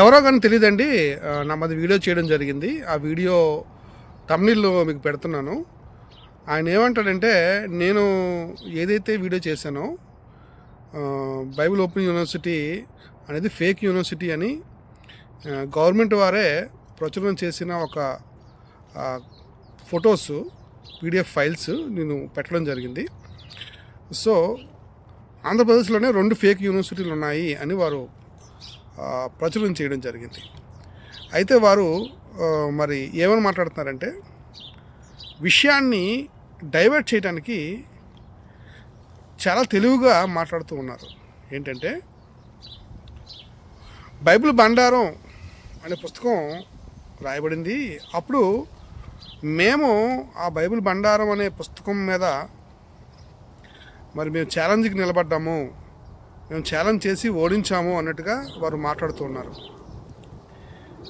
ఎవరో కానీ తెలియదండి నా నామది వీడియో చేయడం జరిగింది. ఆ వీడియో తమిళ్ళో మీకు పెడుతున్నాను. ఆయన ఏమంటాడంటే నేను ఏదైతే వీడియో చేశానో బైబిల్ ఓపెన్ యూనివర్సిటీ అనేది ఫేక్ యూనివర్సిటీ అని గవర్నమెంట్ వారే ప్రచురణ చేసిన ఒక ఫొటోస్ పీడిఎఫ్ ఫైల్స్ నేను పెట్టడం జరిగింది. సో ఆంధ్రప్రదేశ్లోనే రెండు ఫేక్ యూనివర్సిటీలు ఉన్నాయి అని వారు ప్రచురణ చేయడం జరిగింది. అయితే వారు మరి ఏమని మాట్లాడుతున్నారంటే విషయాన్ని డైవర్ట్ చేయడానికి చాలా తెలివిగా మాట్లాడుతూ ఉన్నారు. ఏంటంటే బైబిల్ బండారం అనే పుస్తకం రాయబడింది. అప్పుడు మేము ఆ బైబిల్ బండారం అనే పుస్తకం మీద మరి మేము ఛాలెంజ్కి నిలబడ్డాము. మేము ఛాలెంజ్ చేసి ఓడించాము అన్నట్టుగా వారు మాట్లాడుతున్నారు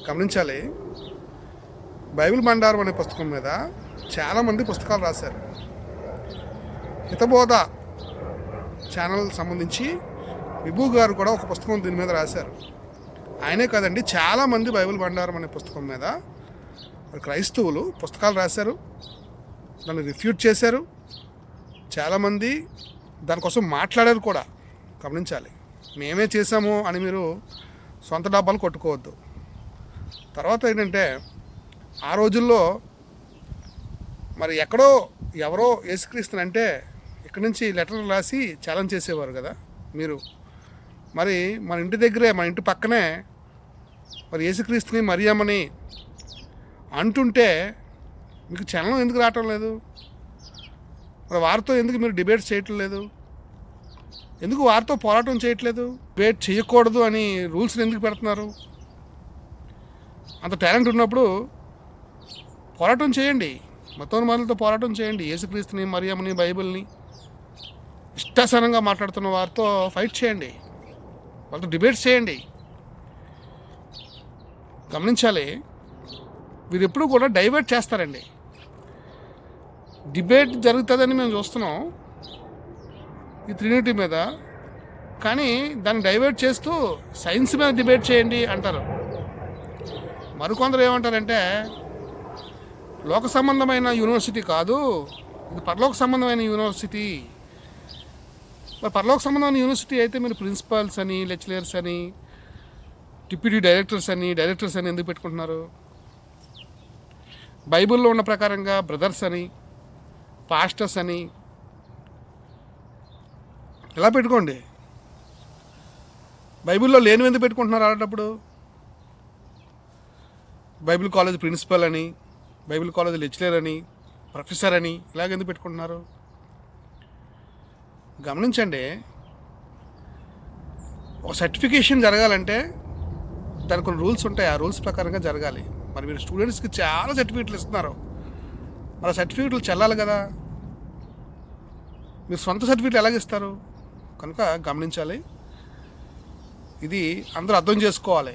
గమనించాలి బైబిల్ బండారం అనే పుస్తకం మీద చాలామంది పుస్తకాలు రాశారు. హితబోధ ఛానల్ సంబంధించి విభూ గారు కూడా ఒక పుస్తకం దీని మీద రాశారు. ఆయనే కాదండి చాలామంది బైబిల్ బండారం అనే పుస్తకం మీద క్రైస్తవులు పుస్తకాలు రాశారు దాన్ని రిఫ్యూట్ చేశారు. చాలామంది దానికోసం మాట్లాడారు కూడా. గమనించాలి. మేమే చేసాము అని మీరు సొంత డబ్బాలు కొట్టుకోవద్దు. తర్వాత ఏంటంటే ఆ రోజుల్లో మరి ఎక్కడో ఎవరో యేసుక్రీస్తునంటే ఇక్కడి నుంచి లెటర్లు రాసి ఛాలెంజ్ చేసేవారు కదా మీరు. మరి మన ఇంటి దగ్గరే మన ఇంటి పక్కనే మరి యేసుక్రీస్తుని మరియమ్మని అంటుంటే మీకు చలనం ఎందుకు రావటం లేదు? మరి వారితో ఎందుకు మీరు డిబేట్స్ చేయటం లేదు? ఎందుకు వారితో పోరాటం చేయట్లేదు? డిబేట్ చేయకూడదు అని రూల్స్ని ఎందుకు పెడుతున్నారు? అంత టాలెంట్ ఉన్నప్పుడు పోరాటం చేయండి. మతోన్మాదులతో పోరాటం చేయండి. యేసుక్రీస్తుని మరియమ్మని బైబిల్ని ఇష్టాసనంగా మాట్లాడుతున్న వారితో ఫైట్ చేయండి. వాళ్ళతో డిబేట్స్ చేయండి. గమనించాలి వీరు ఎప్పుడు కూడా డైవర్ట్ చేస్తారండి. డిబేట్ జరుగుతుందని మేము చూస్తున్నాం. ఈ త్రినిటీ మీద. కానీ దాన్ని డైవర్ట్ చేస్తూ సైన్స్ మీద డిబేట్ చేయండి అంటారు. మరికొందరు ఏమంటారంటే లోక సంబంధమైన యూనివర్సిటీ కాదు ఇది పరలోక సంబంధమైన యూనివర్సిటీ. మరి పరలోక సంబంధమైన యూనివర్సిటీ అయితే మీరు ప్రిన్సిపాల్స్ అని లెక్చరర్స్ అని డిప్యూటీ డైరెక్టర్స్ అని డైరెక్టర్స్ అని ఎందుకు పెట్టుకుంటున్నారు? బైబిల్లో ఉన్న ప్రకారంగా బ్రదర్స్ అని పాస్టర్స్ అని ఇలా పెట్టుకోండి? బైబిల్లో లేని ఎందుకు పెట్టుకుంటున్నారు అలాంటప్పుడు? బైబిల్ కాలేజ్ ప్రిన్సిపల్ అని బైబిల్ కాలేజ్ లెక్చరర్ అని ప్రొఫెసర్ అని ఇలాగెందుకు పెట్టుకుంటున్నారు? గమనించండి ఒక సర్టిఫికేషన్ జరగాలంటే దానికి కొన్ని రూల్స్ ఉంటాయి. ఆ రూల్స్ ప్రకారంగా జరగాలి. మరి మీరు స్టూడెంట్స్కి చాలా సర్టిఫికేట్లు ఇస్తున్నారు. మరి సర్టిఫికేట్లు చెల్లాలి కదా? మీరు సొంత సర్టిఫికెట్లు ఎలాగ ఇస్తారు? కనుక గమనించాలి. ఇది అందరూ అర్థం చేసుకోవాలి.